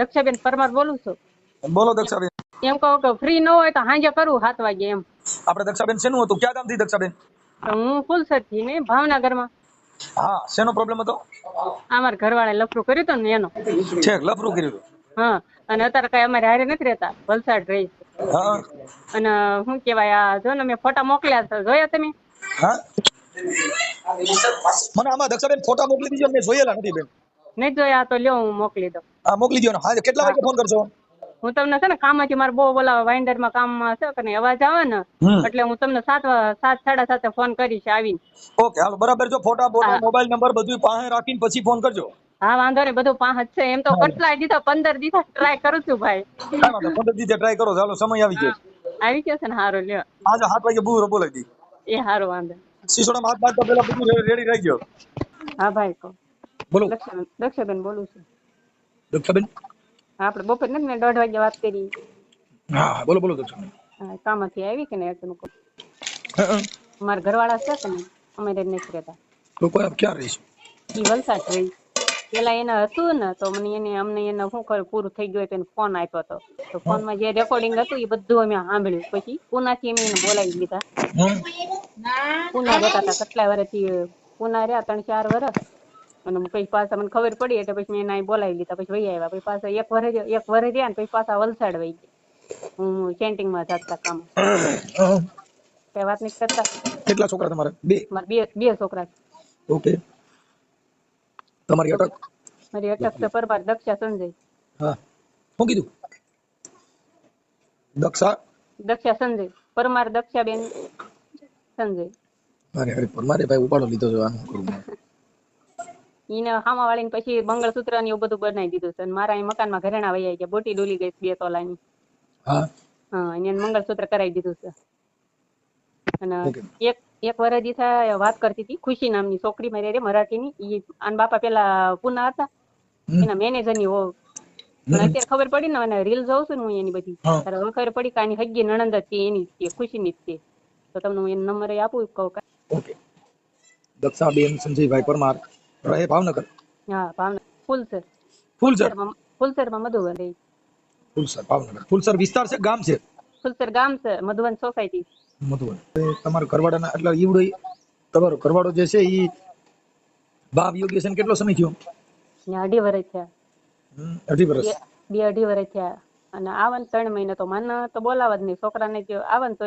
દક્ષાબેન પરમાર બોલું છું? બોલો દક્ષાબેન. એમ કહો કે ફ્રી ન હોય તો સાંજે કરું સાત વાગે એમ. આપણે દક્ષાબેન શેનું હતું? ક્યાં ગામથી દક્ષાબેન? હું ફુલસરથી ને ભાવનગરમાં. હા શેનો પ્રોબ્લેમ હતો? અમાર ઘરવાળાએ લફરું કર્યું હતું ને એનો. છે લફરું કર્યું હતું. હા અને અત્યારે કઈ અમારે હારે નથી રહેતા વલસાડ રહી. અને શું કેવાય આ જો ને મેં ફોટા મોકલ્યા છે જોયા તમે? હા? મને આમાં દક્ષાબેન ફોટા મોકલી દીજો મેં જોયેલા નથી બેન. નહીં જોયા તો લ્યો હું મોકલી દઉં. હા મોકલી દો હા કેટલા વાગે ફોન કરશો? હું તમને છે ને કામમાંથી મારે બહુ બોલાવે વાઇન્ડરમાં કામમાં છે કે નહીં અવાજ આવે ને એટલે હું તમને સાત સાત સાડા સાતે ફોન કરીશ આવીને. ઓકે હાલો બરાબર. જો ફોટા બોટા મોબાઈલ નંબર બધું પાસે રાખીને પછી ફોન કરજો. હા વાંધો નહીં બધું પાંચ છે. એમ તો કેટલા દીધા પંદર દીધા ટ્રાય કરું છું ભાઈ. પંદર દીધા ટ્રાય કરો. ચાલો સમય આવી ગયો આવી ગયો છે ને હારો લ્યો. આજે હાથ વાગે બહુ બોલાવી દી એ હારો વાંધો નહીં. સિસોડામાં હાથ બાદ પેલા બધું રેડી રહી હા ભાઈ કહો. બોલો. દક્ષાબેન બોલું છું. દક્ષાબેન હા, આપણે બપોર નથી ને દોઢ વાગે વાત કરી. હા બોલો બોલો દક્ષાબેન હા, કામમાંથી આવી કે ને એટલે મેં હા. મારા ઘરવાળા છે કે અમે રેડ નથી રહેતા. તો કોઈ આપ ક્યાં રહીશું? ઈ વલસાડ રહી પેલા એને હતું ને તો મને એને અમને એને શું કર્યું પૂરું થઈ ગયું એટલે ફોન આપ્યો હતો. તો ફોનમાં જે રેકોર્ડિંગ હતું એ બધું અમે સાંભળ્યું. પછી પુનાથી અમે એને બોલાવી લીધા. પુના રહેતા હતા કેટલા વર્ષથી પુના રહ્યા ત્રણ ચાર વર્ષ. અને પછી પાછા મને ખબર પડી એટલે પછી મેં એને બોલાવી લીધા. પછી વહી આવ્યા. પછી પાછા એક વર્ષ એક વર્ષ રહ્યા ને પછી પાછા વલસાડ વહી ગયા. હું સેન્ટિંગમાં જતા કામ. કઈ વાત નહીં કરતા. કેટલા છોકરા તમારે? બે? મારા બે બે છોકરા છે. ઓકે. તમારી અટક? મારી અટક છે પરમાર દક્ષા સંજય. હા. શું કીધું? દક્ષા? દક્ષા સંજય. પરમાર દક્ષાબેન સંજય. અરે અરે પરમારે ભાઈ ઉપાડો લીધો છે આનું. ઈને હામા વાળીને પછી મંગળસૂત્ર ને એવું બધું બનાવી દીધું છે. અને મારા અહીં મકાનમાં ઘરેણા વહી ગયા બોટી ડોલી ગઈ બે તોલાની. હા? હા એને મંગળસૂત્ર કરાવી દીધું છે. અને એક એક વર્ષ દી થાય વાત કરતી હતી ખુશી નામની છોકરી મારી હારે મરાઠીની. ઈ આન બાપા પેલા પુના હતા. એના મેનેજરની વહુ અત્યારે ખબર પડી ને મને રીલ જોઉં છું ને હું એની બધી. ત્યારે હવે ખબર પડી કે આની હગી નણંદ હતી એની ખુશી ની છે. તો તમને હું એનો નંબર આપું કહું ઓકે. દક્ષાબેન સંજયભાઈ પરમાર. રહે ભાવનગર. હા ભાવનગર. ફૂલસર. ફૂલસર? ફૂલસરમાં મધુવન રહે ફૂલસર ભાવનગર. ફૂલસર વિસ્તાર છે ગામ છે? ફૂલસર ગામ છે મધુવન સોસાયટી. મધુવન. તમારા ઘરવાળાના એટલે ઈવડો તમારો ઘરવાળો જે છે ઈ બાપ યોગ્ય છે કેટલો સમય થયો? અઢી વર્ષ થયા. અઢી વર્ષ બે અઢી વર્ષ થયા. અને આવન ત્રણ મહિના તો મને તો બોલાવા જ નહીં. છોકરાને જો આવે ને તો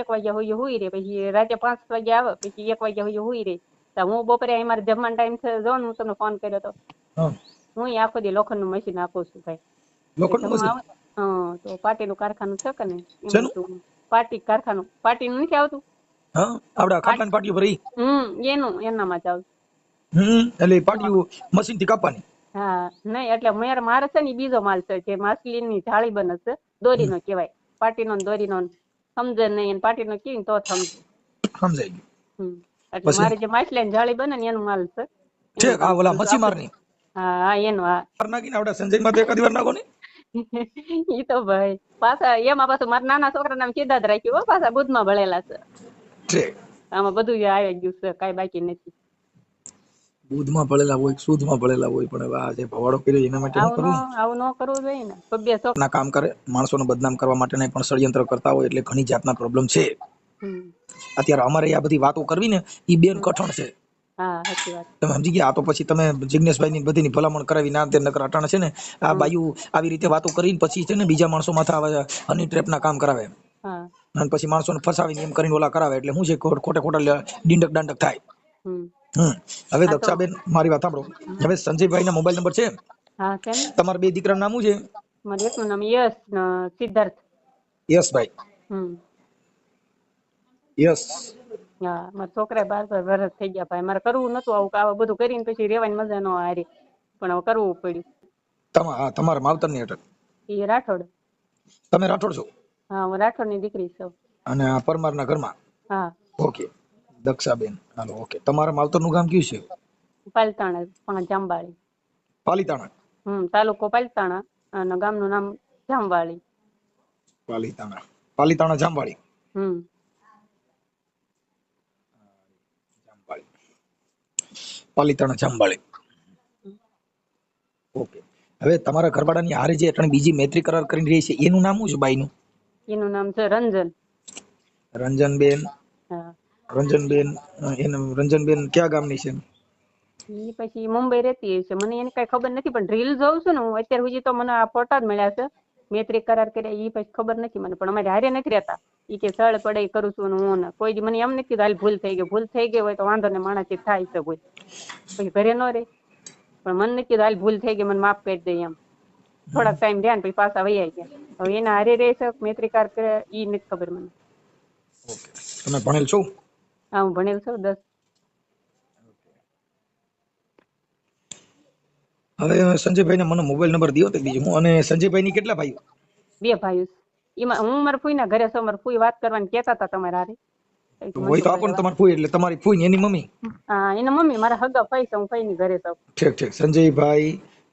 એક વાગ્યા હોય હુઈ રે. પછી રાતે પાંચ વાગ્યા આવે પછી એક વાગ્યા હોય હુઈ રે. તો હું બપોરે અહીં મારે જમવાનો ટાઈમ થયો જો હું તમને ફોન કર્યો તો. હું. આખો દી લોખંડનું મશીન આપું છું ભાઈ. મશીન? હા તો પાટીનું કારખાનું છે કે નહીં? પાટી કારખાનું. પાટી નું નથી આવતું? હા? આપડા ખાટલાની પાટીઓ પર હમ એનું એનામાં જ આવતું. હમ એટલે પાટીઓ મશીનથી કાપવાની? હા નહીં એટલે મારે મારે છે ને બીજો માલ છે જે માછલીની જાળી બને છે દોરીનો કહેવાય. પાટીનો ને દોરીનો ને સમજે નહીં પાટી નો કેવી ને તો સમજે. સમજાઈ ગયું. હમ. એટલે? મારે જે માછલીની જાળી બને ને એનું માલ છે. છે આ ઓલા મચ્છીમારની હા હા એનું હા. માર નાખીને આપડા સંજયમાં એકાદી વાર નાખો ને? ઈ તો ભાઈ પાછા એમાં પાછું મારા નાના છોકરા નામ સીધા જ રાખ્યું હો પાછા માં ભળેલા છે. આમાં બધું જ આવી ગયું છે કાંઈ બાકી નથી. દૂધમાં ભળેલા હોય શુદ્ધમાં ભળેલા હોય પણ હવે આ જે ભવાડો કર્યો એના માટે આવું કરવું ન આવું ન કરવું જોઈએ ને. બે ના કામ કરે માણસોને બદનામ કરવા માટે પણ ષડયંત્ર કરતા હોય એટલે ઘણી જાતના પ્રોબ્લેમ છે. અત્યારે અમારે આ બધી વાતો કરવી ને એ બેન કઠણ છે. હા તમે સમજી ગયા? આ તો પછી તમે જિજ્ઞેશભાઈ ની બધી ભલામણ કરાવી ના તે નકર અટાણ છે ને આ બાયુ આવી રીતે વાતો કરીને પછી છે ને બીજા માણસો માથા આવા હની ટ્રેપના કામ કરાવે. અને પછી માણસો ને ફસાવીને એમ કરીને ઓલા કરાવે એટલે શું છે ખોટ- ખોટે દિંડક ડીંડક દાંડક થાય. હવે દક્ષાબેન મારી વાત સાંભળો. હવે સંજયભાઈ ના મોબાઈલ નંબર છે? હા ને તમારા બે દીકરાનું નામ શું છે? મારું એકનું નામ યશ સિદ્ધાર્થ. યશભાઈ. હમ. યશ હા મારા છોકરા બાર બાર વર્ષ થઈ ગયા ભાઈ મારે કરવું નતું આવું આવું બધું કરીને પછી રેવાની મજા ન હારી. પણ હવે કરવું પડ્યું. તમા તમારા તમારા માવતરની અટક. એ રાઠોડ. તમે રાઠોડ છો? હા હું રાઠોડની દીકરી છું. અને આ પરમારના ઘરમાં? હા. ઓકે. દક્ષાબેન. Hello okay. તમારા માવતરનું ગામ કયું છે? પાલતાણા પણ જાંબાળી પાલીતાણા? હમ તાલુકો પાલતાણા અને ગામનું નામ જામવાળી. પાલીતાણા. પાલીતાણા જામવાળી. હમ. પાલીતાણા જામવાળી. ઓકે. હવે તમારા ઘરવાળાની હારે જે ત્રણ બીજી મૈત્રી કરાર કરી રહી છે એનું નામ શું છે બાઈનું? એનું નામ છે રંજન. રંજનબેન. હા. રંજનબેન એને એનું રંજનબેન ક્યાં ગામની છે? એ પછી મુંબઈ રહેતી હશે મને એની કઈ ખબર નથી પણ રીલ જોઉં છું ને હું અત્યાર સુધી તો મને આ ફોટા જ મળ્યા છે. મૈત્રી કરાર કર્યા એ પછી ખબર નથી મને પણ અમારે હારે નથી રહેતા. એ કે સળ પડે કરું છું ને હું ને કોઈ મને એમ નથી કીધું હાલ ભૂલ થઈ ગઈ ભૂલ થઈ ગઈ હોય તો વાંધો ને માણસથી થાય છે ભૂલ. પછી ઘરે ન રે પણ મને નથી કીધું હાલ ભૂલ થઈ ગઈ મને માફ કરી દે એમ. થોડાક ટાઈમ ધ્યાન પછી પાછા વૈયા ગયા. હવે એના હારે રહે છે મૈત્રી કાર કર્યા ઈ નથી ખબર મને. તમે ભણેલ છો? હા હું ભણેલ છું દસ હવે સંજયભાઈને મને મોબાઈલ નંબર દયો તો બીજું હું અને સંજયભાઈની કેટલા ભાઈઓ? બે ભાઈઓ એમાં હું મારા ફૂઈના ઘરે છું મારા ફૂઈ વાત કરવાની કહેતા હતા તમારે હારે. હોય તો આપો ને તમારી ફૂઈ એટલે તમારી ફૂઈ ને એની મમ્મી? હા એના મમ્મી મારા હગા ફઈ છે હું ફઈની ઘરે છું. ઠીક ઠીક. સંજયભાઈ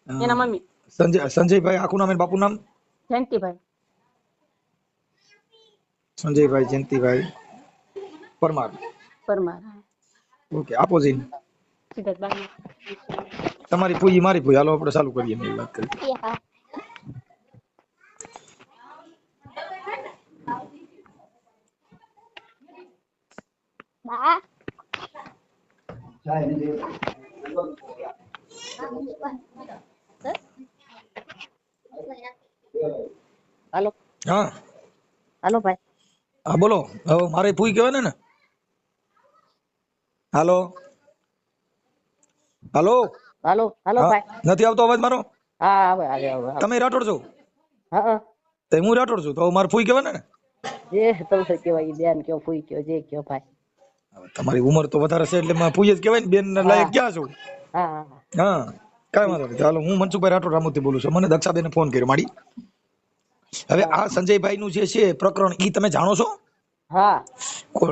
એના મમ્મી. સંજય સંજયભાઈ આખું નામ અને બાપુ નામ? જયંતિભાઈ. સંજયભાઈ જયંતિભાઈ. પરમાર. પરમાર ઓકે આપો જઈને. સીધા જ બાજુ. તમારી ફૂઈ મારી ફૂઈ હાલો આપણે ચાલુ કરીએ. એની વાત કરીએ હાલો. હા. હાલો ભાઈ. હા બોલો. હવે મારે ફૂઈ કહેવાય ને ને હાલો. હાલો. હાલો હાલો ભાઈ. નથી આવતો અવાજ મારો? હા આવે આવે. તમે રાઠોડ છો? હા તો હું રાઠોડ છું તો મારે ફૂઈ કહેવાય ને? જે તમને કહેવાય ઈ બેન કયો ફૂઈ કયો જે કયો ભાઈ. તમારી ઉંમર તો વધારે છે એટલે મારે ફૂઈ જ કહેવાય ને બેન લાયક ક્યાં છો? હા હા કાંઈ વાંધો નહીં. ચાલો હું મનસુખભાઈ રાઠોડ રામોથી બોલું છું. મને દક્ષાબેને ફોન કર્યો માડી હવે આ સંજયભાઈ નું જે છે પ્રકરણ ઈ તમે જાણો છો? હા.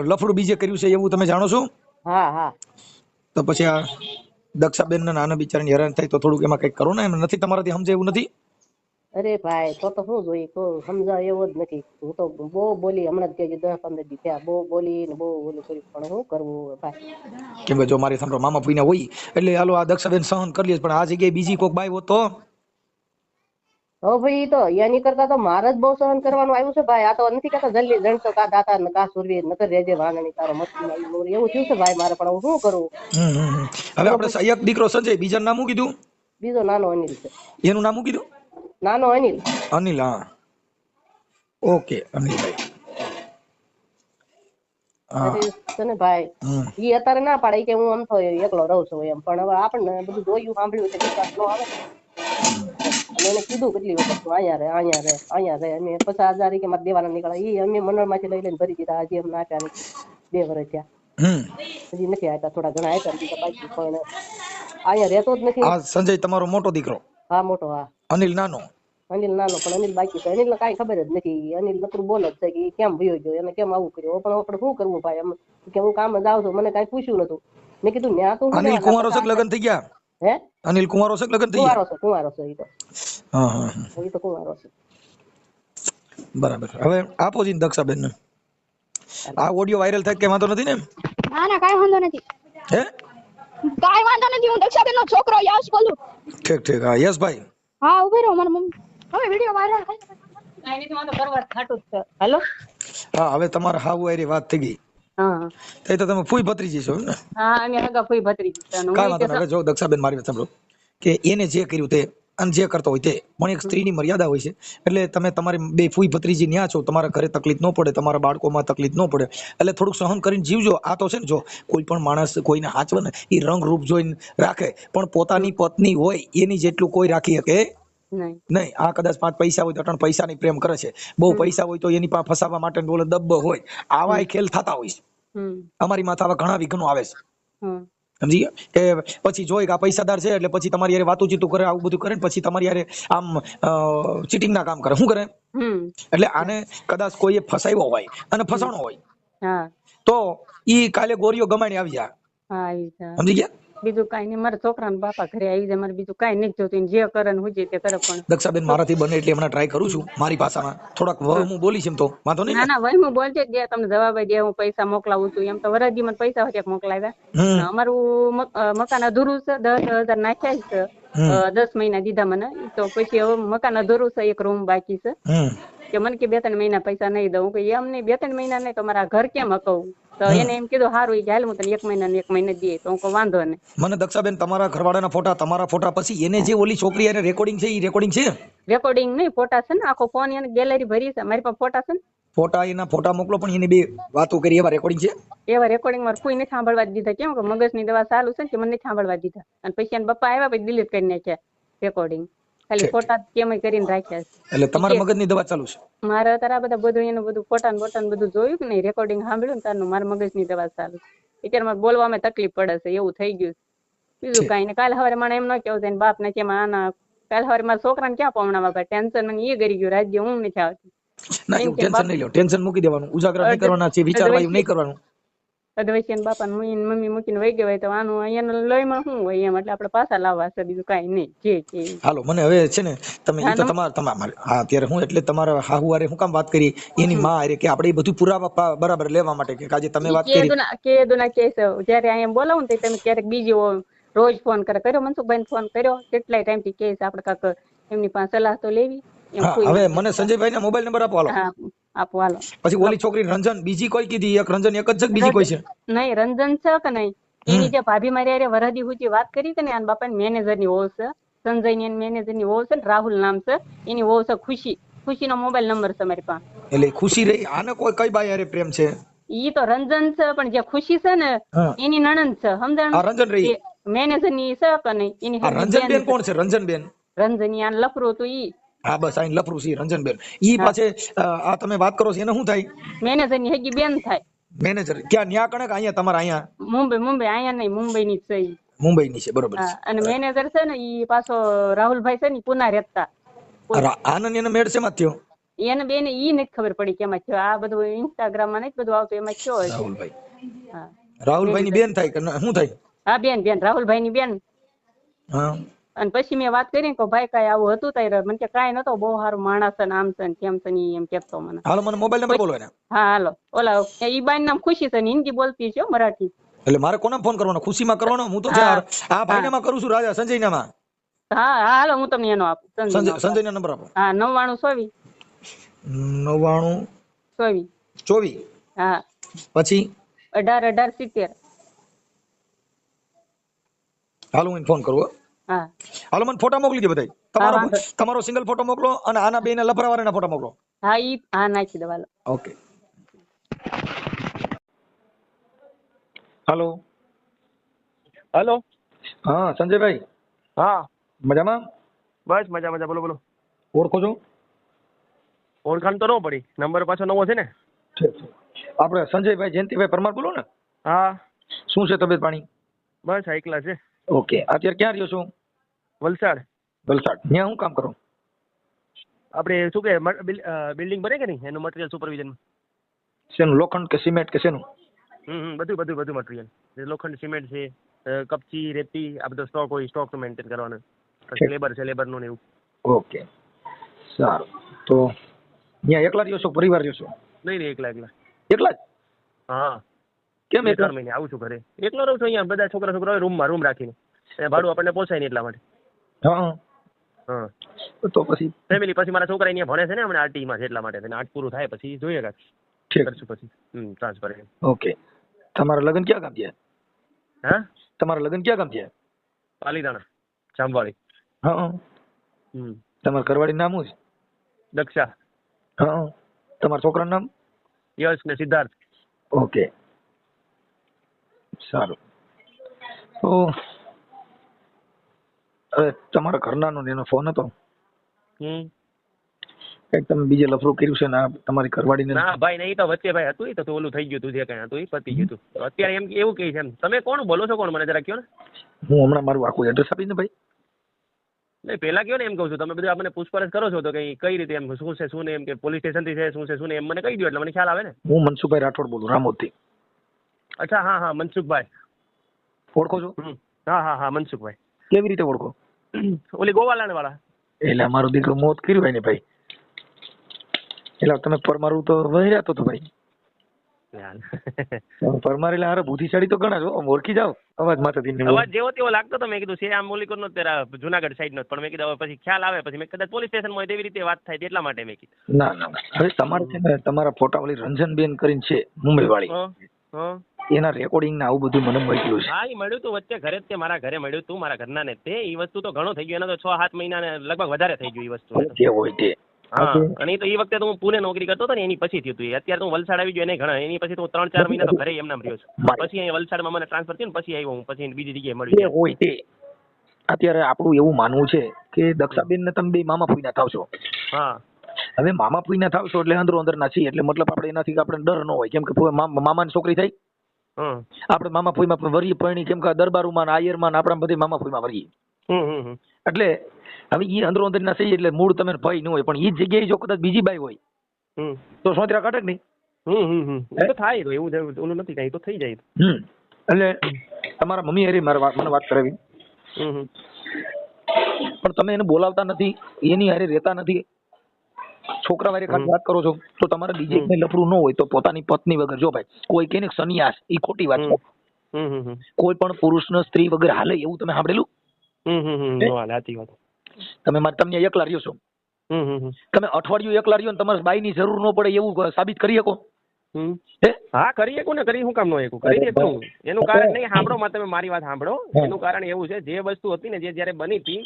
લફડું બીજે કર્યું છે એવું તમે જાણો છો? હા હા. તો પછી આ દક્ષાબેન ના નાના બિચારાને હેરાન થાય તો થોડુંક એમાં કંઈક કરો ને. એમ નથી તમારાથી સમજે એવું નથી? અરે ભાઈ તો તો શું જોઈ તો સમજાય એવો જ નથી. હું તો બહુ બોલી હમણાં જ દસ પંદર દી થયા બહુ બોલી ને બહુ ઓલું કર્યું. પણ શું કરવું ભાઈ? કેમ કે જો મારી સાંભળો મામા પીના હોય એટલે હાલો આ દક્ષાબેન સહન કરી લે પણ આ જગ્યાએ બીજી કોઈક બાઈ હોત તો? હવે ભાઈ તો એની કરતા તો મારે જ બહુ સહન કરવાનું આવ્યું છે ભાઈ. આ તો નથી કહેતા જલ્દી જણસો કા દાતા ને કા સુરવીર નકર રેજે વાંગણી તારો મસ્તી એવું થયું છે ભાઈ મારે પણ હું શું કરું. હવે આપણે એક દીકરો સંજય બીજા નામ કીધું? બીજો નાનો અનિલ છે. એનું નામ કીધું? નાનો અનિલ. અનિલ હા. ઓકે અનિલભાઈ. છે ને ભાઈ એ અત્યારે ના પાડે કે હું આમ થયો એકલો રહું છું એમ. પણ હવે આપણને બધું જોયું સાંભળ્યું છે વિશ્વાસ ન આવે. અને એને કીધું કેટલી વખત તું અહીંયા રે અહીંયા રે અહીંયા રે અને પચાસ હજાર કે મારે દેવાના નીકળ્યા ઈ અમે મંડળમાંથી લઈ લઈને ભરી દીધા. હજી અમને આપ્યા નથી. બે વર્ષ થયા. હજી નથી આપ્યા. થોડા ઘણા આપ્યા બીજા બાકી પણ અહીંયા રહેતો જ નથી. આ સંજય તમારો મોટો દીકરો? હા મોટો હા. અનિલ નાનો? અનિલ નાનો પણ અનિલ બાકી છે. અનિલ કઈ ખબર જ નથી. અનિલ નકરું બોલ જ છે કે કેમ ભયો ગયો? એને કેમ આવું કર્યું? પણ આપણે શું કરવું ભાઈ? એમ કે હું કામ જ આવું છું. મને કઈ પૂછ્યું નતું. મેં કીધું ન્યા તું અનિલ કુંવારો લગ્ન થઈ ગયા? હે? અનિલ કુમારો છે લગન થઈ ગયા? કુંવારો છે કુમારો છે ઈ તો. હા હા. ઈ તો કુમારો છે બરાબર. હવે આપો જી દક્ષાબેન ને આ ઓડિયો વાયરલ થાય કે વાંધો નથી ને? ના ના કાઈ વાંધો નથી. હે? કાઈ વાંધો નથી હું દક્ષાબેન નો છોકરો યશ બોલું. ઠીક ઠીક. હા યશ ભાઈ હા ઊભી રહો મારા મમ્મી. હવે વિડિયો વાયરલ થાય. કાઈ નથી વાંધો કરવા ખાટું જ છે. હેલો? હા હવે તમારા હાવ વાયરી વાત થઈ ગઈ. હા. તે તમે ફૂઈ ભત્રીજી છો હા અમે હગા ફૂઈ ભત્રીજી છે. વાંધો નહીં જો દક્ષાબેન મારી વાત સાંભળો. કે એને જે કર્યું તે અને જે કરતો હોય તે પણ એક સ્ત્રીની મર્યાદા હોય છે. એટલે તમે તમારી બે ફૂઈ ભત્રીજી ન્યા છો તમારા ઘરે તકલીફ ન પડે તમારા બાળકોમાં તકલીફ ન પડે. એટલે થોડુંક સહન કરીને જીવજો. આ તો છે ને જો કોઈ પણ માણસ કોઈને હાચવે ને એ રંગ રૂપ જોઈને રાખે. પણ પોતાની પત્ની હોય એની જેટલું કોઈ રાખી શકે નહીં. આ કદાચ પાંચ પૈસા હોય તો ત્રણ પૈસાની પ્રેમ કરે છે. બહુ પૈસા હોય તો એની પાસે ફસાવા માટે બોલે દબ્બો હોય. આવા ખેલ થતા હોય છે. અમારી માથે આવા ઘણા વિઘ્નો આવે છે. સમજી કે પછી જોઈ કે આ પૈસાદાર છે એટલે પછી તમારી યારે વાતું ચીતું કરે આવું બધું કરે ને પછી તમારી યારે આમ ચીટિંગ ના કામ કરે. શું કરે? એટલે આને કદાચ કોઈએ ફસાયો હોય અને ફસાણો હોય. તો ઈ કાલે ગોરીઓ ગમાણી આવી જાય. સમજી ગયા? બીજું કઈ નહીં. મારા છોકરાના બાપા ઘરે આવી જાય. મારે બીજું કઈ નથી જોતું. જે કરે ને હુજે તે કરે પણ. દક્ષાબેન મારાથી બને એટલે હમણાં ટ્રાય કરું છું. મારી ભાષામાં થોડાક વ હું બોલીશ એમ તો. વાંધો નહીં ના? ને? હું બોલજે. જે તમને જવાબ દે હું પૈસા મોકલાવું છું. એમ તો વરદી મને પૈસા હોય મોકલાવ્યા. અમારું મકાન અધૂરું છે. દસ હજાર નાખ્યા જ છે દસ મહિના દીધા મને. તો પછી હવે મકાન અધૂરું છે. એક રૂમ બાકી છે. કે મને કે બે ત્રણ મહિના પૈસા નહીં દઉં. કે એમ નહીં બે ત્રણ મહિના નહીં તો મારા ઘર કેમ હકવું? તો એને એમ કીધું સારું એ હાલ હું તને એક મહિના એક મહિને દે તો હું વાંધો નહીં મને દક્ષાબેન તમારા ઘરવાળાના ફોટા તમારા ફોટા પછી એને જે ઓલી છોકરી એને રેકોર્ડિંગ છે એ રેકોર્ડિંગ છે? રેકોર્ડિંગ નહીં ફોટા છે ને આખો ફોન એને ગેલેરી ભરી છે. મારી પાસે ફોટા છે ને. ફોટા એના ફોટા મોકલો પણ એની બે વાતો કરી એવા રેકોર્ડિંગ છે? એવા રેકોર્ડિંગ મારે કોઈ નથી સાંભળવા દીધા. કેમ કે મગજની દવા ચાલુ છે કે મને સાંભળવા દીધા. અને પછી એના પપ્પા આવ્યા પછી ડિલીટ કરી નાખ્યા રેકોર્ડિંગ ખાલી ફોટા કેમ કરીને રાખ્યા છે. એટલે તમારા મગજની દવા ચાલુ છે? મારે અત્યારે આ બધા બધું એનું બધું ફોટા ને બોટા બધું જોયું કે નહીં રેકોર્ડિંગ સાંભળ્યું ને તારનું મારા મગજની દવા ચાલુ છે. અત્યારે મારે બોલવામાં તકલીફ પડે છે એવું થઈ ગયું. બીજું કાંઈ ને કાલ હવારે મને એમ ન કેવું છે બાપ ને કેમ આના કાલે હવારે મારા છોકરાને ક્યાં પવણાવા બાપા? ટેન્શન મને એ કરી ગયું રાજ્ય હું નથી આવતી. ના કે ટેન્શન નહીં લો ટેન્શન મૂકી દેવાનું ઉજાગર નહીં કરવાના છે વિચારવાયું નહીં કરવાનું. અધવૈસી ને બાપા ને મમ્મી મૂકીને વહી ગયા હોય તો આનું અહીંયા લોહીમાં શું હોય એમ? એટલે આપણે પાછા લાવવા છે બીજું કાંઈ નહીં. જે છે હાલો મને હવે છે ને તમે તો તમારે તમારા હા અત્યારે હું એટલે તમારા હાહુ હારે હું કામ વાત કરી? એની માં હારે કે આપણે બધું પુરાવા બરાબર લેવા માટે કે? આજે તમે વાત કરી. કે કેસ. જયારે અહીંયા બોલાવું ને તમે ક્યારેક બીજી રોજ ફોન કરે કર્યો? મનસુખભાઈ ફોન કર્યો? કેટલાય ટાઈમથી કેસ આપણે કાક એમની પાસે સલાહ તો લેવી. હવે મને સંજયભાઈ ના મોબાઈલ નંબર આપો હાલો. હા. આપો હાલો પછી ઓલી છોકરી રંજન બીજી કોઈ કીધી? એક રંજન એક જ છે બીજી કોઈ છે? નહીં રંજન છે કે નહીં? એની જે ભાભી મારી હારે વરદી હુજી વાત કરી કે ને આના બાપા મેનેજરની વહુ છે સંજયની મેનેજરની વહુ છે ને રાહુલ નામ છે એની વહુ છે ખુશી. ખુશી નો મોબાઈલ નંબર છે મારી પાસે. એટલે ખુશી રહી આને કોઈ કઈ બાઈ હારે પ્રેમ છે? ઈ તો રંજન છે પણ જે ખુશી છે ને એની નણંદ છે સમજણ? રંજન રહી મેનેજરની છે કે નહીં? એની રંજન બેન કોણ છે? રંજન બેન રંજન આને લફરું હતું ઈ. હા બસ આઈ લફરું છે રંજન બેન ઈ પાછે આ તમે વાત કરો છો એને શું થાય? મેનેજરની હેગી બેન થાય. મેનેજર ક્યાં ન્યા કણે કે અહીંયા તમારા અહીંયા? મુંબઈ મુંબઈ અહીંયા નહીં મુંબઈ ની છે મુંબઈ મુંબઈની છે બરોબર છે. અને મેનેજર છે ને ઈ પાછો રાહુલભાઈ છે ને પુના રહેતા. આનંદ એને મેળ છે માથ્યો એને બેન ઈ નથી ખબર પડી કે એમાં થયો. આ બધું ઇન્સ્ટાગ્રામમાં નથી બધું આવતું એમાં થયો હશે. રાહુલભાઈ. રાહુલભાઈ ની બેન થાય કે શું થાય? હા બેન બેન રાહુલભાઈ ની બેન. હા. અને પછી મેં વાત કરી કે ભાઈ કઈ આવું હતું તારે મને કે કઈ નતો બહુ સારું માણસ છે આમ છે કેમ છે એમ કેતો મને. હાલો મને મોબાઈલ નંબર બોલો એને. હા હાલો. ઓલા ઈ બાઈ નામ ખુશી છે ને હિન્દી બોલતી છે મરાઠી. એટલે મારે કોને ફોન કરવાનો? ખુશીમાં કરવાનો? હું તો. આ ભાઈનામાં કરું છું રાજા સંજયનામાં. હા હા હાલો હું તમને એનો આપું. સંજયનો. નંબર આપો. હા નવ્વાણું સોવી. નવ્વાણું સોવી. ચોવીસ હા. પછી? અઢાર અઢાર સિત્તેર. હાલો હું ફોન કરું હાલો મને ફોટા મોકલી દે બધાય. તમારો તમારો સિંગલ ફોટો મોકલો અને આના બેના લફરાવાળાના ફોટા મોકલો. હા ઈ હા નાખી દેવાલો હાલો. ઓકે હાલો હાલો હા સંજયભાઈ. હા. મજામાં? બસ મજા મજા. બોલો બોલો. ઓળખો છો? ઓળખાણ તો ન પડી. નંબર પાછો નવો છે ને? આપણે સંજયભાઈ જયંતિભાઈ પરમાર બોલો ને? હા. શું છે તબિયત પાણી? બસ એકલા છે. ઓકે અત્યારે ક્યાં રહ્યો છો? વલસાડ. વલસાડ. ત્યાં હું કામ કરો? આપણે શું કે બિલ્ડિંગ બને કે નહીં એનું મટીરિયલ સુપરવિઝન શેનું લોખંડ કે સિમેન્ટ કે શેનું? હમ બધું બધું બધું મટીરિયલ લોખંડ સિમેન્ટ છે કપચી રેતી આ બધો સ્ટોક હોય સ્ટોક મેન્ટેન કરવાનો. લેબર છે લેબરનું ને એવું. ઓકે. સારું. તો ત્યાં એકલા રહ્યો છો પરિવાર રહ્યો છો? નહીં નહીં એકલા એકલા. એકલા જ? હા. કેમ એક એકલા? મહિને આવું છું ઘરે. એકલો રહું છું અહીંયા બધા છોકરા છોકરા હોય રૂમમાં રૂમ રાખીને. ભાડું આપણને પોસાય નહીં એટલા માટે. હા. તો પછી ફેમિલી પછી મારા છોકરા અહીંયા ભણે છે ને હમણાં આરટીમાં છે એટલા માટે. આર્ટ પૂરું થાય પછી જોઈએ કાંઈક. ઠીક. કરશું પછી. Hmm transfer okay. તમારા લગ્ન ક્યાં ગામ થયા? હા? તમારા લગ્ન ક્યાં ગામ થયા? પાલીતાણા જામવાળી હા. હમ. તમારા ઘરવાળી નામ શું છે? દક્ષા. હા. તમારા છોકરાનું નામ? યશ ને સિદ્ધાર્થ. ઓકે. સારું. તો હવે તમારા ઘરનાનો એનો ફોન હતો? હમ. કંઈક તમે બીજે લફરું કર્યું છે ને તમારી ઘરવાળીને? ના ભાઈ નહીં તો વચ્ચે ભાઈ હતું તો ઓલું થઈ ગયું હતું જે કઈ હતું પતી ગયું હતું અત્યારે એમ એવું કહે છે તમે કોણ? બોલો છો કોણ? મને જરા કયો ને. હું હમણાં મારું આખું એડ્રેસ આપીને ભાઈ. નહીં પેલા કયો ને એમ કહું છું. તમે બધું આપણને પૂછપરછ કરો છો તો કઈ કઈ રીતે એમ શું છે શું ને એમ કે પોલીસ સ્ટેશનથી છે શું છે શું ને એમ મને કહી દો એટલે મને ખ્યાલ આવે ને. હું મનસુખભાઈ રાઠોડ બોલું રામોદથી. અચ્છા હા હા મનસુખભાઈ. ઓળખો છો? હા હા હા મનસુખભાઈ. કેવી રીતે ઓળખો? ઓલી ગોવાલાણ વાળા. એટલે અમારો દીકરો મોત કર્યું હોય ને ભાઈ. એટલે તમે પરમારું તો વહેરાતો તો ભાઈ. પરમાર એટલે હારે બુદ્ધિશાળી તો ઘણા છો ઓળખી જાવ અવાજ માથેથી અવાજ જેવો તેવો લાગતો તો મેં કીધું છે આમ મોલિકોર નો તેરા જુનાગઢ સાઈડ નો પણ મેં કીધું હવે પછી ખ્યાલ આવે પછી મેં કદાચ પોલીસ સ્ટેશનમાં તેવી રીતે વાત થાય એટલા માટે મેં કીધું. ના ના. હવે તમારે છે ને તમારા ફોટા વાળી રંજનબેન કરીને છે મુંબઈ વાળી. એના રેકોર્ડિંગ ને આવું બધું મને મળ્યું છે. હા એ મળ્યું તું વચ્ચે ઘરે તે મારા ઘરે મળ્યું તું મારા ઘરના ને તે. એ વસ્તુ તો ઘણો થઈ ગયો. એના તો છ સાત મહિના ને લગભગ વધારે થઈ ગયું એ વસ્તુ. જે હોય તે. હા અને એ તો એ વખતે તો હું પુણે નોકરી કરતો હતો ને એની પછી થયું હતું એ. અત્યારે તો હું વલસાડ આવી ગયો એને ઘણા. એની પછી તો હું ત્રણ ચાર મહિના તો ઘરે એમના રહ્યો છું. પછી અહીં વલસાડમાં મને ટ્રાન્સફર થયું ને પછી આવ્યો હું પછી બીજી જગ્યાએ મળ્યું. હોય તે. અત્યારે આપણું એવું માનવું છે કે દક્ષાબેન ને તમે બે મામા ફૂઈના થાવ છો. હા. હવે મામા ફૂઈના થાવ છો એટલે અંદરો અંદર ના છીએ એટલે મતલબ આપણે એનાથી આપણે ડર ન હોય. કેમ કે મામા- મામાની છોકરી થઈ. આપણે મામા ફૂઈમાં વરી પરણી કેમ કે દરબારુમાં આયરમાં આપણા બધી મામા ફૂઈમાં વરીએ. એટલે હવે એ અંદરો અંદર ના એટલે મૂળ તમે ભય ન હોય પણ એ જગ્યાએ જો કદાચ બીજી બાઈ હોય તો સોતરા કાઢે કે નહીં? થાય તો એવું ઓલું નથી કાંઈ તો થઈ જાય. એટલે તમારા મમ્મી હારે મારે મને વાત કરાવી. પણ તમે એને બોલાવતા નથી એની હારે રહેતા નથી. છોકરા વારે ખાલી વાત કરો છો. તો તમારે બીજે કઈ લફડું ન હોય તો પોતાની પત્ની વગર જો ભાઈ કોઈ કે ને સન્યાસ એ ખોટી વાત કોઈ પણ પુરુષને સ્ત્રી વગર હાલે એવું તમે સાંભળેલું? નો તમે મારે તમને એકલા રહ્યો છો? તમે અઠવાડિયું એકલા રહ્યો ને તમારે બાઈની જરૂર ન પડે એવું સાબિત કરી શકો? હે? કરી શકું ને કરી શું કામ નો શકું કરી શકું એનું કારણ નહીં સાંભળો માં તમે મારી વાત સાંભળો. એનું કારણ એવું છે જે વસ્તુ હતી ને જે જયારે બની હતી.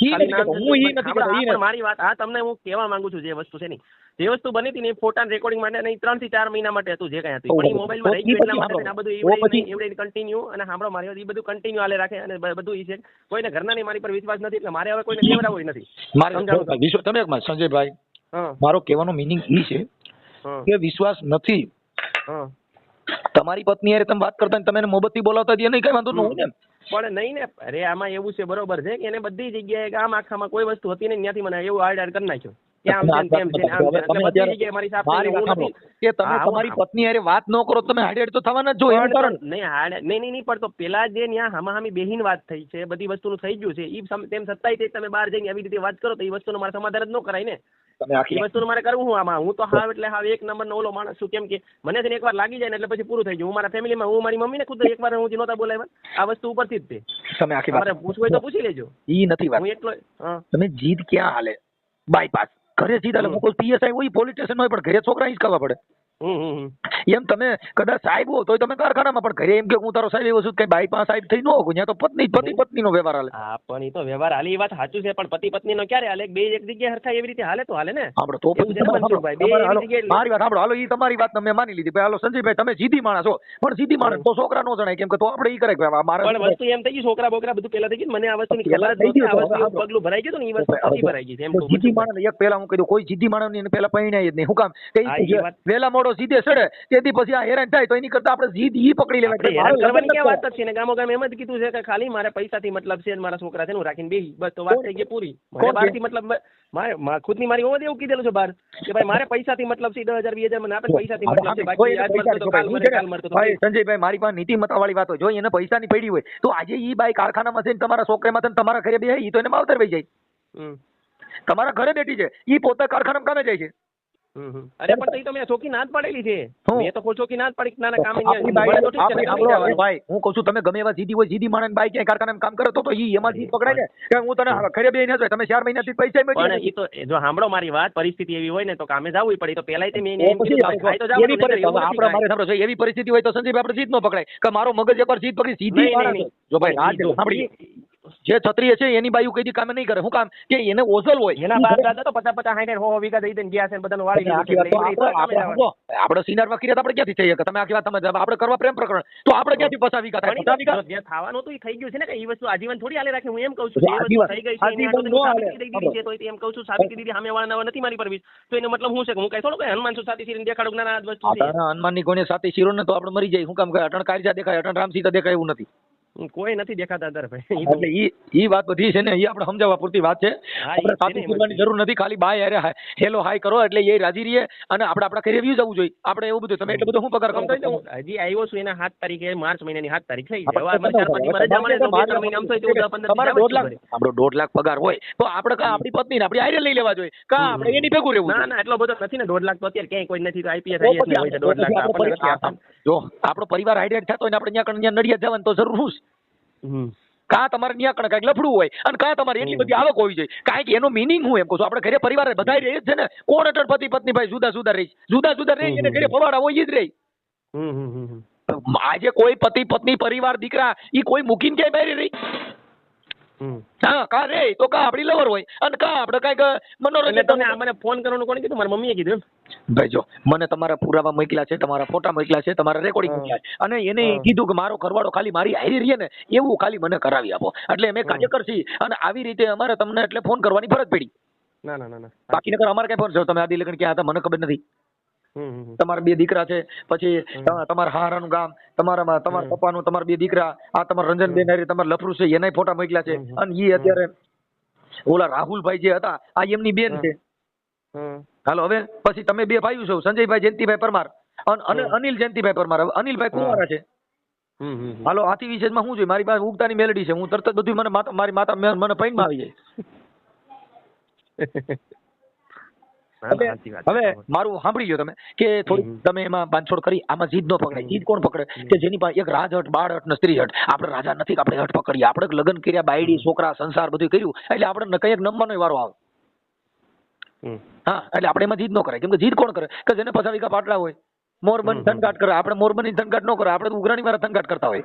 મારી વાત હા તમને હું કહેવા માંગુ છું જે વસ્તુ છે ને જે વસ્તુ બની હતી ને ફોટા રેકોર્ડિંગ માટે નહીં ત્રણથી ચાર મહિના માટે હતું જે કઈ હતું. પણ મોબાઈલમાં રહી ગયું એટલા માટે આ બધું એવડે કન્ટિન્યુ અને સાંભળો મારી વાત એ બધું કન્ટિન્યુ હાલે રાખે અને બધું એ છે. કોઈને ઘરના ની મારી પર વિશ્વાસ નથી એટલે મારે હવે કોઈને દેવડાવવું નથી. તમે સંજયભાઈ મારો કહેવાનો મિનિંગ એ છે કે વિશ્વાસ નથી. તમારી પત્ની હારે તમે વાત કરતા ને તમે એને મોહબ્બતથી બોલાવતા જ નહીં કઈ વાંધો ન હોય ને પણ નહીં ને અરે આમાં એવું છે બરોબર છે કે એને બધી જગ્યાએ આમ આખામાં કોઈ વસ્તુ હતી નહીં ત્યાંથી મને એવું આડ આડ કરી નાખ્યો. તમારી પત્ની અરે વાત ન કરો તમે હાડેડ તો થવાના જ એનું કારણ. નહીં હાર્ડ નહીં નહીં નહીં પણ તો પેલા જે ત્યાં હામાહામી બેહીન વાત થઈ છે બધી વસ્તુનું થઈ ગયું છે ઈ તેમ છતાંય તે તમે બહાર જઈને આવી રીતે વાત કરો તો એ વસ્તુનું મારે સમાધાન જ ન કરાય ને. તમે આખી વસ્તુનું મારે કરવું હું આમાં? હું તો હાવ એટલે હાવ એક નંબરનો ઓલો માણસ છું. કેમ કે મને છે ને એકવાર લાગી જાય ને એટલે પછી પૂરું થઈ જાય. હું મારા ફેમિલીમાં હું મારી મમ્મીને ખુદ એકવાર હું જે નહોતા બોલાવ્યા આ વસ્તુ ઉપરથી જ તે તમે આખી વાત પૂછવું હોય તો પૂછી લેજો. ઈ નથી વાત. હું એટલો તમે જીદ ક્યાં હાલે? બાયપાસ ઘરે જીદ. હું કોઈ પીએસઆઈ હોય પોલીસ સ્ટેશન હોય પણ ઘરે છોકરા ઈ જ કરવા હમ એમ તમે કદાચ સાહેબ હો તો તમે કારખાનામાં પણ ઘરે એમ કે હું તારો સાહેબ એવો છું કે બાયપાસ સાહેબ થઈ ન હોઉં ત્યાં તો પત્ની પતિ પત્નીનો વ્યવહાર હાલે. હા પણ એ તો વ્યવહાર હાલી એ વાત સાચું છે પણ પતિ પત્ની નો ક્યારે હાલે? બે એક જગ્યાએ હરખા એવી રીતે હાલે તો હાલે ને? સાંભળો તો ને મારી વાત સાંભળો હાલો એ તમારી વાત મેં માની લીધી ભાઈ હાલો સંજયભાઈ તમે જીધી માણસ છો પણ જીધી માણસ તો છોકરા નો જણાય કેમ કે તો આપણે એ કરે ભાઈ મારે પણ વસ્તુ એમ થઈ ગઈ છોકરા બોકરા બધું પેલા થઈ ગયું મને આ વસ્તુની પેલા ખબર થઈ ગઈ વસ્તુ પગલું ભરાઈ ગયું ને એ વસ્તુ પછી ભરાઈ ગઈ છે એમ મનસુખભાઈ. માણસ એક પેલા હું કીધું કોઈ જીધી માણસની પેલા પરિણાય જ નહીં હું કામ કે મોડો સીધે ચડે તેથી પછી આ હેરાન થાય તો એની કરતા આપણે જીદ ઈ પકડી લેવાય. વાત છે ને ગામો ગામ એમ જ કીધું છે કે ખાલી મારે પૈસાથી મતલબ છે મારા છોકરા છે હું રાખીને બેહી. બસ તો વાત થઈ ગઈ પૂરી. છે? બહારથી મતલબ મારે ખુદની મારી ઓવર એવું કીધેલું છે બહાર કે ભાઈ મારે પૈસાથી મતલબ છે દસ હજાર વીસ હજાર મને આપે પૈસાથી મતલબ છે બાકી આજ પૈસા મરતો તો કાલ ભાઈ, મરે કાલ મરતો તો સંજયભાઈ મારી પાસે નીતિમત્તા વાળી વાત હોય જો એને પૈસાની પડી હોય તો આજે ઈ બાઈ કારખાનામાં જઈને તમારા છોકરામાં થઈને તમારા ઘરે બે ઈ તો એને માવતર વહી જાય. તમારા ઘરે બેઠી છે ઈ પોતે કારખાનામાં કામે જાય છે. અરે પણ તઈ તો મેં ચોકી ના જ પાડેલી છે? મેં તો કોઈ ચોકી ના જ પાડી કે ના ના કામ ભાઈ હું કહું છું તમે ગમે એવા જીદી હોય જીદી માણસ બાઈક ક્યાંય કારખાનામાં કામ કરો તો તો ઈ એમાં જીદ પકડાય ને. કે હું તને ખરે બે ને તમે ચાર મહિનાથી પૈસા પણ ઈ તો જો સાંભળો મારી વાત પરિસ્થિતિ એવી હોય ને તો કામે જવું પડે તો પેલાય તે મેં એમ કીધું તો જાવ એવી પરિસ્થિતિ- એવું હવે નથી આપણે મારે એવી પરિસ્થિતિ હોય તો સંજયભાઈ આપણે જીદ ન પકડાય. કે મારો મગજ એકવાર જીદ પકડી સીધી. જો ભાઈ સાંભળી જે ક્ષત્રિય છે એની બાયુ કઈ કામે નહીં કરે. હું કામ? કે એને ઓઝલ હોય. એના બાપ દાદા તો પચાસ પચાસ સાઠ હો વીઘા દઈ દઈને ગયા છે ને બધાનું વાળી આપણે- સિનારમાં કિરિયાત આપણે ક્યાંથી થઈ તમે આખી વાત સમજ આપણે કરવા પ્રેમ પ્રકરણ. તો આપણે ક્યાંથી પચાસ વીઘા થાય? પણ પચાસ તો વીઘા જે થવાનું હતું એ થઈ ગયું છે ને કે એ વસ્તુ આજીવન થોડી હાલે રાખે. હું એમ કહું છું એ વસ્તુ થઈ ગઈ છે નો તો એમ કહું છું સાબિતી દીધી સામે વાળા નથી મારી પરવી તો એનો મતલબ શું છે કે હું કઈ થોડું કઈ હનુમાન છું સાતી શીરીને દેખાડું ના ના આ વસ્તુ છે. તારા હનુમાનની કોઈને સાથે શિરો ને તો આપણે મરી જાય. હું કામ અટણ કારજા દેખાય અટણ રામ સીતા દેખાય એવું નથી. કોઈ નથી દેખાતા અંદર ભાઈ. એટલે ઈ ઈ વાત બધી છે ને ઈ આપણે સમજાવવા પૂરતી વાત છે. આપણે છે બોલવાની જરૂર નથી ખાલી બાય અરે હેલો હાય કરો એટલે એ રાજી રહીએ અને આપણે આપણા ઘરે વ્યૂ જવું જોઈએ. આપણે એવું બધું તમે એટલે બધું હું પગાર તો હજી આવ્યો છું એના 7 તારીખે માર્ચ મહિનાની 7 તારીખ થઈ જવા મને ચાર પાંચ રજા મળે તો બે ત્રણ મહિના આમ પંદર તમારે દિવસ દોઢ લાખ આપણો દોઢ લાખ પગાર હોય તો આપણે કા આપણી પત્ની ને આપણી આયરે લઈ લેવા જોઈએ. કા આપણે એની ભેગું રહેવું ના ના એટલો બધો નથી ને દોઢ લાખ તો અત્યારે ક્યાંય કોઈ નથી તો આઈપીએસ આઈએસ હોય છે દોઢ લાખ આપણે આપણને જો આપણો પરિવાર હાઈડેડ થતો હોય ને આપણે ત્યાં ત્યાં નડિયાદ જવાનું તો જરૂર શું કાં તમારે ત્યાં કણ કાંઈક લફડું હોય અને કાં તમારે એટલી બધી આવક હોવી જોઈએ. કાંઈક એનો મિનિંગ હું એમ કહું છું. આપણે ઘરે પરિવાર બધા રહે છે ને. કોણ અટલ પતિ પત્ની ભાઈ જુદા જુદા રહી? જુદા જુદા રહી અને ઘરે ફવાડા હોય જ રહી. આજે કોઈ પતિ પત્ની પરિવાર દીકરા ઈ કોઈ મૂકીને ક્યાંય બહાર રહી? હા કા રે તો કા આપડી લવર હોય. અને કા આપણે કંઈક મનોરંજન તમને આ મને ફોન કરવાનું કોણે કીધું? મારી મમ્મીએ કીધું એમ. ભાઈ જો મને તમારા પુરાવા મોકલ્યા છે તમારા ફોટા મોકલ્યા છે તમારા રેકોર્ડિંગ મોકલ્યા છે. અને એને કીધું કે મારો ઘરવાળો ખાલી મારી હારી રહીએ ને એવું ખાલી મને કરાવી આપો. એટલે અમે કાર્યકર છીએ અને આવી રીતે અમારે તમને એટલે ફોન કરવાની ફરજ પડી. ના ના ના બાકી નકર અમારે કઈ ફોન તમે આદિ લગ્ન ક્યાં હતા મને ખબર નથી. તમારા બે દીકરા છે પછી તમારા હારાનું ગામ તમારા તમારા. પપ્પાનું તમારા બે દીકરા આ તમારા રંજનબેન હારે તમારા લફરું છે એનાય ફોટા મોકલ્યા છે. અને ઈ અત્યારે ઓલા રાહુલભાઈ જે હતા આ એમની બેન છે. હાલો હવે? પછી તમે બે ભાઈઓ છો સંજયભાઈ જયંતિભાઈ પરમાર અને અને અનિલ જયંતિભાઈ પરમાર. અનિલભાઈ કુંવારા છે. હાલો આથી વિશેષમાં શું છે મારી પાસે ઉગતાની મેલડી છે હું તરત જ બધું મને મારી માતા મને પૈનમાં આવી જાય. હવે મારું સાંભળી લ્યો તમે કે થોડી તમે એમાં બાંધછોડ કરી આમાં જીદ ન પકડાય. જીદ કોણ પકડે? કે જેની પાસે એક રાજહટ બાળહટ ને સ્ત્રી હટ આપણે રાજા નથી આપણે હટ પકડીએ. આપણે લગ્ન કર્યા બાયડી છોકરા સંસાર બધું કર્યું. એટલે આપણે કંઈક નમવાનો વારો આવે. હા એટલે આપણે એમાં જીદ ન કરાય. કેમ કે જીદ કોણ કરે? કે જેને પચાસ વીઘા પાટલા હોય. મોરબન ધનઘાટ કરે. આપણે મોરબનની ધનગાટ ન કરે આપણે ઉઘરાણી વાળા ધનગાટ કરતા હોય.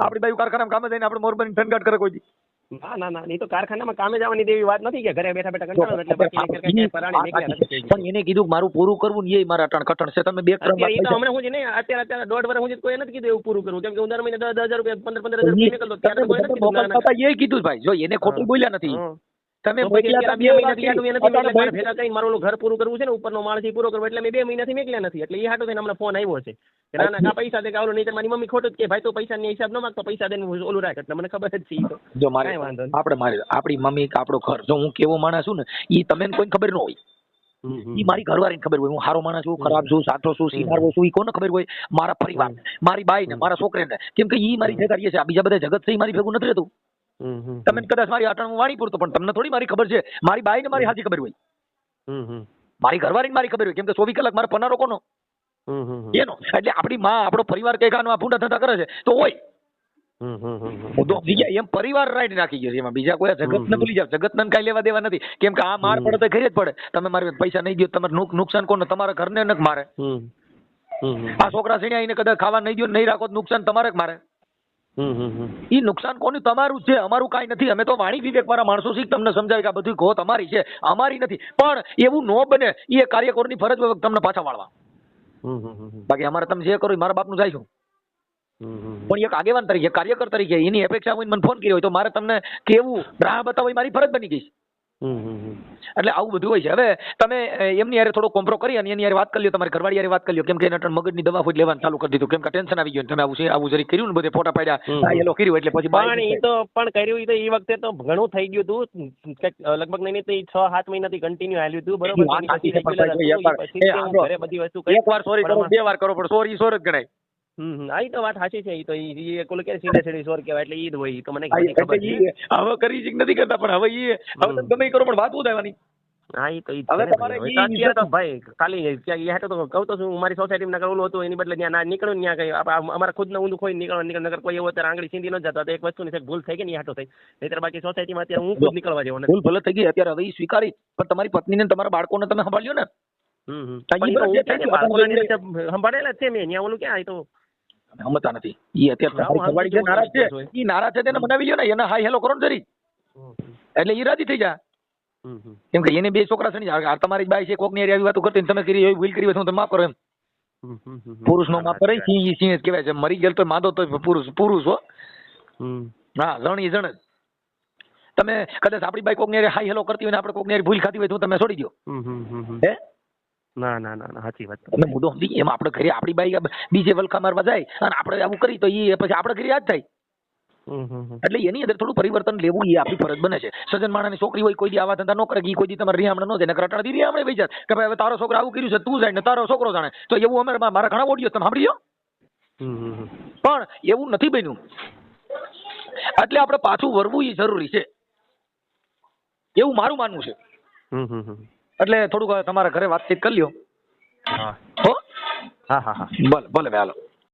આપણી બાજુ કારખાનામાં કામે જઈને આપણે મોરબની ધનગાટ કરે કોઈ. ના ના ના નહીં તો કારખાનામાં કામે જવાની દેવી વાત નથી કે ઘરે બેઠા બેઠા જો, કંટાળો એટલે પછી પરાણે વાત નીકળ્યા નથી પણ એને કીધું મારું પૂરું કરવું ને એ મારા અટણ કટણ છે. તમે બે ત્રણ અત્યારે તો હમણાં હું જ નહીં અત્યારે અત્યારે દોઢ વર્ષ હું કોઈ નથી કીધું એવું પૂરું કરવું. કેમ કે હું દર મહિને દસ હજાર રૂપિયા પંદર પંદર હજાર રૂપિયા નીકળતો ત્યારે કોઈ નથી કીધું. એ કીધું ભાઈ. જો એને ખોટું બોલ્યા નથી. તમે બે મહિનાથી આટલું નથી. મારે ભેગા કરીને મારું ઘર પૂરું કરવું છે ને ઉપરનો માળથી પૂરો કરવો એટલે મેં બે મહિનાથી મેકલ્યા નથી. એટલે એ હાટો થઈને હમણાં ફોન આવ્યો છે કે ના ના પૈસા દે કાવલો નહીં મારી મમ્મી ખોટું કે ભાઈ તો પૈસા ની હિસાબ ન માંગતો પૈસા દે ઓલું રાખ. એટલે મને ખબર જ છે જો મારે. આપણે મારે આપણી મમ્મી કે આપણો ઘર જો હું કેવો માણસ છું ને એ તમને કોઈ ખબર ન હોય. ઈ મારી ઘરવાળીને ખબર હોય હું સારો માણસ છું ખરાબ છું સાચો છું સિનારવો છું ઈ કોને ખબર હોય મારા પરિવાર મારી બાઈ ને મારા છોકરાને. કેમ કે ઈ મારી ભેગા છે આ બીજા બધા જગત છે ઈ મારી ભેગું નથી રહેતું. તમે કદાચ મારી આટણ વાણી પૂરતો પણ તમને થોડી મારી ખબર છે. મારી બાઈ ને મારી હાજી ખબર હોય. મારી ઘરવાળી મારી ખબર હોય કેમ કે ચોવીસ કલાક મારો પનારો કોનો? એનો. એટલે આપણી માં આપણો પરિવાર કઈ કાનો આ થતા ધંધા કરે છે તો હોય. એમ પરિવાર રાઈટ નાખી ગયો છે. એમાં બીજા કોઈ જગત ને. ભૂલી જાવ. જગત ને કઈ લેવા દેવા નથી. કેમ કે આ માર. પડે તો ઘરે જ પડે. તમે મારે પૈસા નહીં દો તમારે નુક- નુકસાન કોને? તમારા ઘરને ન મારે. આ છોકરા સીણે આવીને કદાચ ખાવા નહીં દો નહીં રાખો નુકસાન તમારે જ મારે. ઈ નુકસાન કોનું? તમારું છે અમારું કાંઈ નથી. અમે તો વાણી વિવેક વાળા માણસો છીએ તમને સમજાવે કે આ બધું ઘો તમારી છે. અમારી નથી. પણ એવું ન બને એ કાર્યકરોની ફરજ તમને પાછા વાળવા. બાકી અમારે તમે જે કરો મારા બાપનું જાય છું પણ એક આગેવાન તરીકે કાર્યકર તરીકે એની અપેક્ષા હોય મને ફોન કર્યો હોય તો મારે તમને કેવું રાહ બતાવવી મારી ફરજ બની ગઈ છે. એટલે આવું બધું હોય છે. હવે તમે એમની યારે થોડો કોમ્પ્રો કરી અને એની યારે વાત કરી લ્યો તમારી ઘરવાળી યારે વાત કરી લ્યો. કેમ કે એને મગજની દવા ફૂટ લેવાનું ચાલુ કરી દીધું. કેમ કે ટેન્શન આવી ગયું તમે આવું છે આવું જરી કર્યું ને બધે ફોટા પાડ્યા આ એલો કર્યું એટલે પછી પણ એ તો પણ કર્યું તો એ વખતે તો ઘણું થઈ ગયું હતું લગભગ નહીં તો સાત મહિનાથી કન્ટિન્યુ આવ્યું હતું બરોબર એક વાર- સોરી કરો બે વાર કરો પણ સોરી સોર જ ગણાય. આ ઈ તો વાત સાચી છે. ઈ તો ઈ ઈ કે સીધે સીધી સોર કહેવાય એટલે ઈ જ હોય તો મને ખબર છે હવે કરી છે નથી કરતા પણ હવે ઈ હવે તમે કરો પણ વાત ઉદાવાની હા ઈ તો ઈ હવે તમારે તો અત્યારે તો ભાઈ ખાલી ક્યાં તો કહું તો છું મારી સોસાયટીમાં નગર ઓલું હતું એની બદલે ત્યાં ના નીકળ્યું ને ત્યાં કઈ. અમારા ખુદના ઊંધું ખોઈ નીકળવા નીકળ નગર કોઈ એવો અત્યારે આંગળી સીધી ન જતા. તો એક વસ્તુની કંઈક ભૂલ થઈ ગઈ ને હાટો થઈ. નહીંતર બાકી સોસાયટીમાં અત્યારે હું ખુદ નીકળવા જેવો ભૂલ ભલે થઈ ગઈ અત્યારે હવે સ્વીકારી. પણ તમારી પત્નીને ને તમારા બાળકોને તમે સંભાળ્યો ને? છે છે. સંભાળેલા છે મેં ત્યાં ઓલું ક્યાં તો સમજતા નથી. ઈ અત્યારે જે નારાજ છે ઈ નારાજ છે તેને મનાવી લ્યો ને એને હાય હેલો કરો ને જરી. એટલે ઈ રાજી થઈ હમ. કેમ કે એને બે છોકરા છે ને તમારી બાઈ છે કોકની આવી વાતો કરતી તમે કરી એવી ભૂલ કરી હોય તો માફ કરો એમ. પુરુષ નો માફ કરે સિંહ ઈ સિંહ જ કહેવાય છે. મરી ગયેલ તો માદો તો પુરુષ પુરુષ હો. હા જણ ઈ જણ જ. તમે કદાચ આપણી બાઈ કોક ને હાય હેલો કરતી હોય ને આપણે કોક ને ભૂલ ખાતી હોય તો તમે છોડી દો. હે? ના ના ના સાચી વાત એટલે મુદ્દો સમજી એમાં આપણે ઘરે આપણી બાઈ બીજે વલખા મારવા જાય અને આપણે આવું કરી તો એ પછી આપણે ઘરે યાદ થાય. એટલે એની અંદર થોડું પરિવર્તન લેવું એ આપણી ફરજ બને છે. સજન માણાની છોકરી હોય કોઈ દી આવા ધંધા ન કરે કે કોઈ દી તમારે રિહામણ ન જાય નકર અટાણે દી રિહામણે ભાઈ જાય. કે ભાઈ હવે તારો છોકરો આવું કર્યું છે તું જાય ને તારો છોકરો જાણે. તો એવું અમે મારા ઘણા ઓડિયો તમે હમ. પણ એવું નથી બન્યું. એટલે આપણે પાછું વરવું એ જરૂરી છે. એવું મારું માનવું છે. હમ હમ. એટલે થોડુંક તમારા ઘરે વાતચીત કરી લ્યો. હા. હા? હા હા ભલે ભલે ભાઈ હાલો